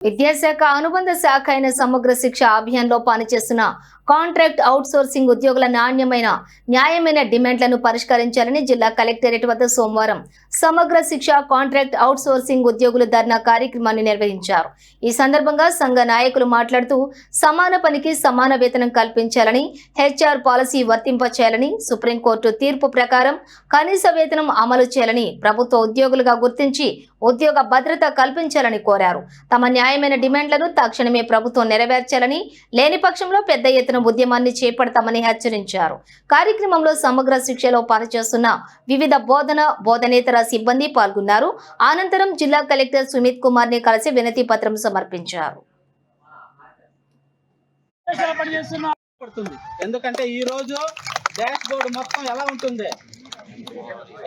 విద్యాశాఖ అనుబంధ శాఖ అయిన సమగ్ర శిక్ష అభియాన్లో పనిచేస్తున్న కాంట్రాక్ట్ అవుట్సోర్సింగ్ ఉద్యోగుల నాణ్యమైన న్యాయమైన డిమాండ్లను పరిష్కరించాలని జిల్లా కలెక్టరేట్ వద్ద సోమవారం సమగ్ర శిక్ష కాంట్రాక్ట్ అవుట్సోర్సింగ్ ఉద్యోగులు ధర్నా కార్యక్రమాన్ని నిర్వహించారు. ఈ సందర్భంగా సంఘ నాయకులు మాట్లాడుతూ సమాన పనికి సమాన వేతనం కల్పించాలని హెచ్ఆర్ పాలసీ వర్తింపచేయాలని సుప్రీంకోర్టు తీర్పు ప్రకారం కనీస వేతనం అమలు చేయాలని ప్రభుత్వ ఉద్యోగులుగా గుర్తించి ఉద్యోగ భద్రత కల్పించాలని కోరారు. తమ న్యాయమైన డిమాండ్లను తక్షణమే ప్రభుత్వం నెరవేర్చాలని లేని పక్షంలో పెద్ద ఎత్తున ఉద్యమాన్ని చేపడతామని హెచ్చరించారు. కార్యక్రమంలో సమగ్ర శిక్షలో పనిచేస్తున్న వివిధ బోధన బోధనేతర సిబ్బంది పాల్గొన్నారు. అనంతరం జిల్లా కలెక్టర్ సుమిత్ కుమార్ని కలిసి వినతి పత్రం సమర్పించారు. ఎందుకంటే ఈ రోజు డాష్ బోర్డు మొత్తం ఎలా ఉంటుంది?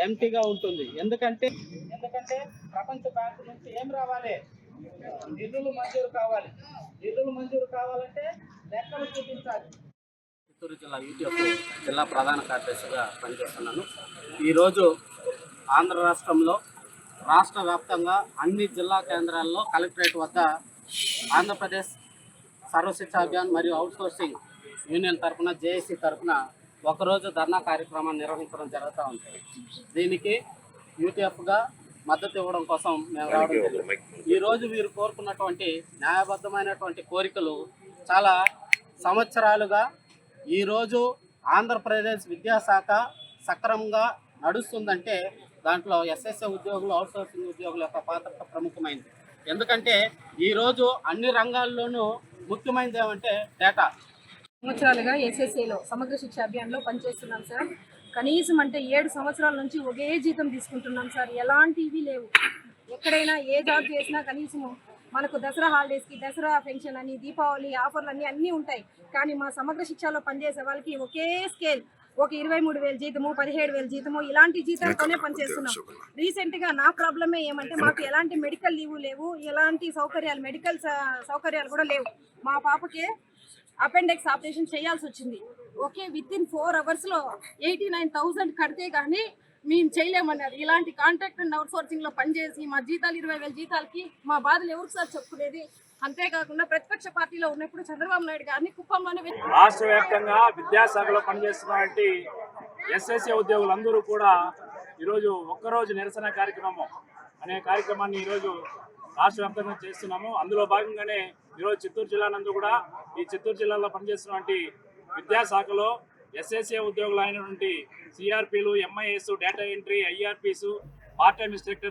ఎంటీగా ఉంటుంది. ఎందుకంటే ఎందుకంటే ప్రపంచ బ్యాంకు నుంచి ఏం రావాలి? నిధులు మంజూరు కావాలి. నిధులు మంజూరు కావాలంటే చిత్తూరు జిల్లా యూటీఎఫ్ జిల్లా ప్రధాన కార్యదర్శిగా పనిచేస్తున్నాను. ఈరోజు ఆంధ్ర రాష్ట్రంలో రాష్ట్ర వ్యాప్తంగా అన్ని జిల్లా కేంద్రాల్లో కలెక్టరేట్ వద్ద ఆంధ్రప్రదేశ్ సర్వశిక్ష అభియాన్ మరియు అవుట్సోర్సింగ్ యూనియన్ తరఫున జేఏసీ తరఫున ఒకరోజు ధర్నా కార్యక్రమాన్ని నిర్వహించడం జరుగుతూ ఉంది. దీనికి యూటీఎఫ్గా మద్దతు ఇవ్వడం కోసం మేము రావడం ఈరోజు వీరు కోరుకున్నటువంటి న్యాయబద్ధమైనటువంటి కోరికలు చాలా సంవత్సరాలుగా ఈరోజు ఆంధ్రప్రదేశ్ విద్యాశాఖ సక్రమంగా నడుస్తుందంటే దాంట్లో ఎస్ఎస్ఏ ఉద్యోగులు అవుట్సోర్సింగ్ ఉద్యోగుల యొక్క పాత్ర ప్రముఖమైంది. ఎందుకంటే ఈరోజు అన్ని రంగాల్లోనూ ముఖ్యమైనది ఏమంటే డేటా. సంవత్సరాలుగా ఎస్ఎస్ఏలో సమగ్ర శిక్ష అభియాన్లో పనిచేస్తున్నాం సార్. కనీసం అంటే ఏడు సంవత్సరాల నుంచి ఒకే జీతం తీసుకుంటున్నాం సార్. ఎలాంటివి లేవు. ఎక్కడైనా ఏ జాబ్ చేసినా కనీసం మనకు దసరా హాలిడేస్కి దసరా పెన్షన్ అని దీపావళి ఆఫర్లు అన్నీ అన్నీ ఉంటాయి. కానీ మా సమగ్ర శిక్షలో పనిచేసే వాళ్ళకి ఒకే స్కేల్ ఒక ఇరవై మూడు వేల జీతము పదిహేడు వేల జీతము ఇలాంటి జీతాలతోనే పనిచేస్తున్నాం రీసెంట్గా నా ప్రాబ్లమే ఏమంటే మాకు ఎలాంటి మెడికల్ లీవ్ లేవు ఎలాంటి సౌకర్యాలు మెడికల్ సౌకర్యాలు కూడా లేవు. మా పాపకి అపెండెక్స్ ఆపరేషన్ చేయాల్సి వచ్చింది. ఓకే విత్ ఇన్ ఫోర్ అవర్స్లో ఎయిటీ నైన్ థౌసండ్ కడితే కానీ మేము చేయలేమన్నారు. ఇలాంటి కాంట్రాక్ట్ అండ్ అవుట్సోర్సింగ్లో పనిచేసి మా జీతాలు ఇరవై వేల జీతాలకి మా బాధలు ఎవరికి సార్ చెప్పుకునేది? అంతేకాకుండా ప్రతిపక్ష పార్టీలో ఉన్నప్పుడు చంద్రబాబు నాయుడు గారిని కుప్పంలోనే రాష్ట్ర వ్యాప్తంగా విద్యాశాఖలో పనిచేస్తున్నటువంటి ఎస్ఎస్ఏ ఉద్యోగులందరూ కూడా ఈరోజు ఒక్కరోజు నిరసన కార్యక్రమం అనే కార్యక్రమాన్ని ఈరోజు రాష్ట్ర వ్యాప్తంగా చేస్తున్నాము. అందులో భాగంగానే ఈరోజు చిత్తూరు జిల్లా నందు కూడా ఈ చిత్తూరు జిల్లాలో పనిచేస్తున్నటువంటి విద్యాశాఖలో ఎస్ఎస్ఏ ఉద్యోగులు అయినటువంటి సిఆర్పీలు MIS data entry IRPs part time instructors